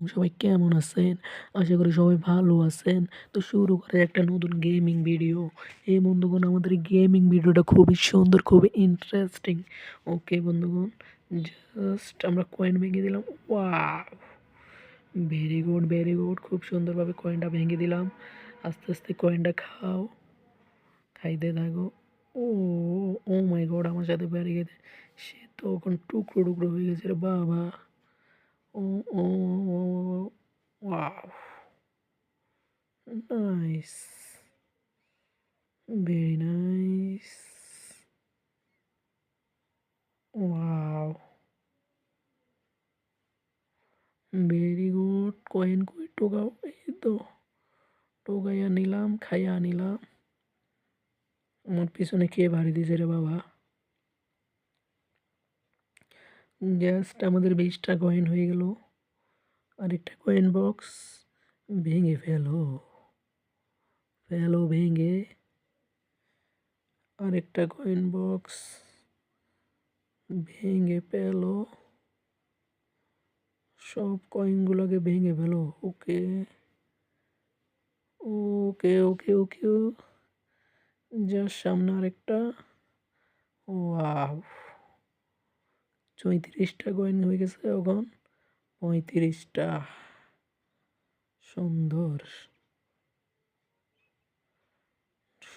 সবাই কেমন আছেন? আশা করি সবাই ভালো আছেন। তো শুরু করে একটা নতুন গেমিং ভিডিও। এই বন্ধুগণ আমাদের গেমিং ভিডিওটা খুবই সুন্দর, খুবই ইন্টারেস্টিং। ওকে বন্ধুগণ, জাস্ট আমরা কয়েন ভেঙে দিলাম। Wow! Very good, very good. খুব সুন্দরভাবে কয়েনটা ভেঙে দিলাম। আস্তে, আস্তে কয়েনটা খাও। খাইতে থাকো। Oh, oh my god! আমার সাথে বেড়ে গেছে। সে তো তখন টুকরো, টুকরো হয়ে গেছে রে বাবা! Oh oh, oh, wow. Nice. Very nice. Wow. Very good coin কই টোকাও এই তো টোকাইয়া নিলাম খাইয়া নিলাম আমার পিছনে কে বাড়ি দিয়েছে রে বাবা জাস্ট আমাদের বিশটা কয়েন হয়ে গেল আরেকটা কয়েন বক্স ভেঙে ফেলো ফেলো ভেঙে। আরেকটা কয়েন বক্স ভেঙে ফেলো। সব কয়েনগুলোকে ভেঙে ফেলো। ওকে ওকে ওকে ওকে। যার সামনে আরেকটা। ওয়াও, চৌত্রিশটা কয়েন হয়ে গেছে এখন। পঁয়ত্রিশটা। সুন্দর।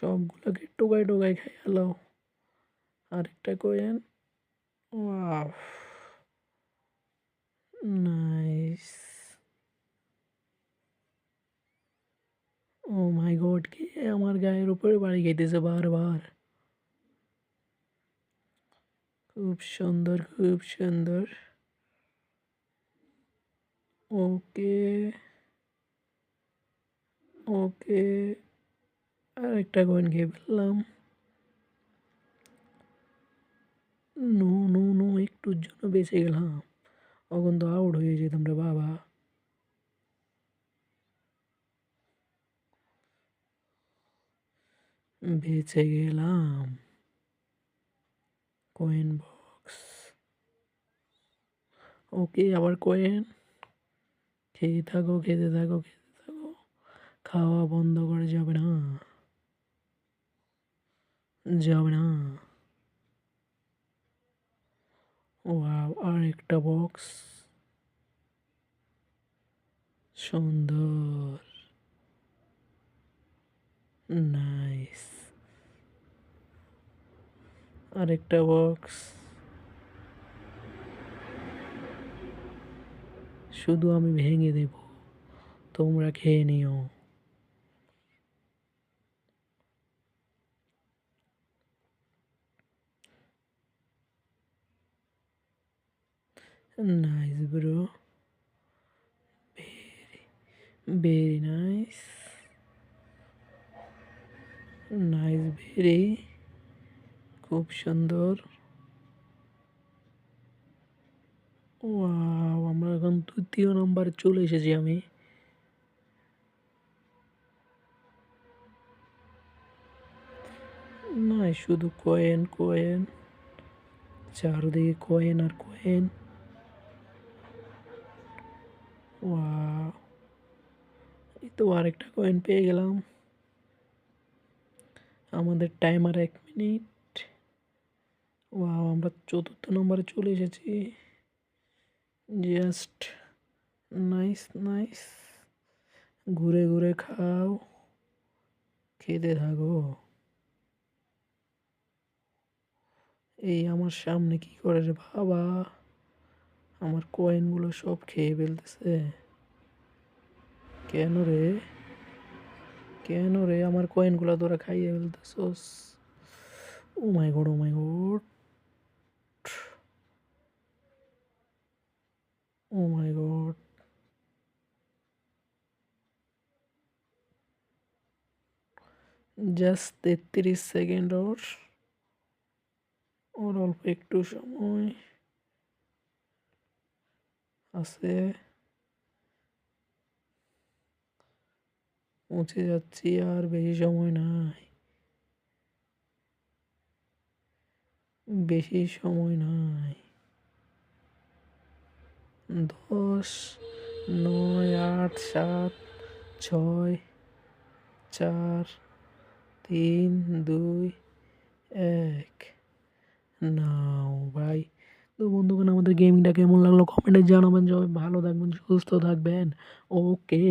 সবগুলোকে টোকায় টোকায় খাই হ্যালো আরেকটা coin wow. Nice oh my god কে আমার গায়ের উপরে বাড়ি খাইতেছে বারবার? খুব সুন্দর খুব সুন্দর। ওকে ওকে আরেকটা কয়েন খেয়ে ফেললাম। নো নো নো, একটুর জন্য বেঁচে গেলাম। তখন তো আউট হয়ে যেতাম রে বাবা। বেঁচে গেলাম। কয়েন বক্স ওকে, আবার কয়েন খেয়ে থাকো, খেতে থাকো খেতে থাকো। খাওয়া বন্ধ করে যাবে না। যাবে না। ওয়াও আর একটা বক্স। সুন্দর। নাইস। আরেকটা বক্স। শুধু আমি ভেঙে দেব। তোমরা খেয়ে নিও। Nice, bro. Very very nice. Nice, very. খুব সুন্দর। ওয়াও আমরা এখন তৃতীয় নম্বরে চলে এসেছি আমি। না, শুধু কয়েন কয়েন চারদিকে কয়েন আর কয়েন এই তো আরেকটা কয়েন পেয়ে গেলাম। আমাদের টাইমার এক মিনিট ওয়াও, আমরা চতুর্থ নম্বরে চলে এসেছি। জাস্ট নাইস নাইস ঘুরে ঘুরে খাও। খেতে থাকো। এই আমার সামনে কি করে রে বাবা? আমার কয়েনগুলো সব খেয়ে ফেলতেছে। কেন রে? কেন রে আমার কয়েনগুলো তোরা খাইয়ে ফেলতেছস? ও my god oh my god oh my god just তেত্রিশ সেকেন্ড ওর। ওর অল্প একটু সময়। আছে পৌঁছে যাচ্ছি আর বেশি সময় নাই। বেশি সময় নাই। দশ, নয়, আট, সাত, ছয়, চার, তিন, দুই, এক। নাও ভাই তো বন্ধুগণ আমাদের গেমিংটা কেমন লাগল? কমেন্টে জানাবেন সবাই ভালো থাকবেন সুস্থ থাকবেন। ওকে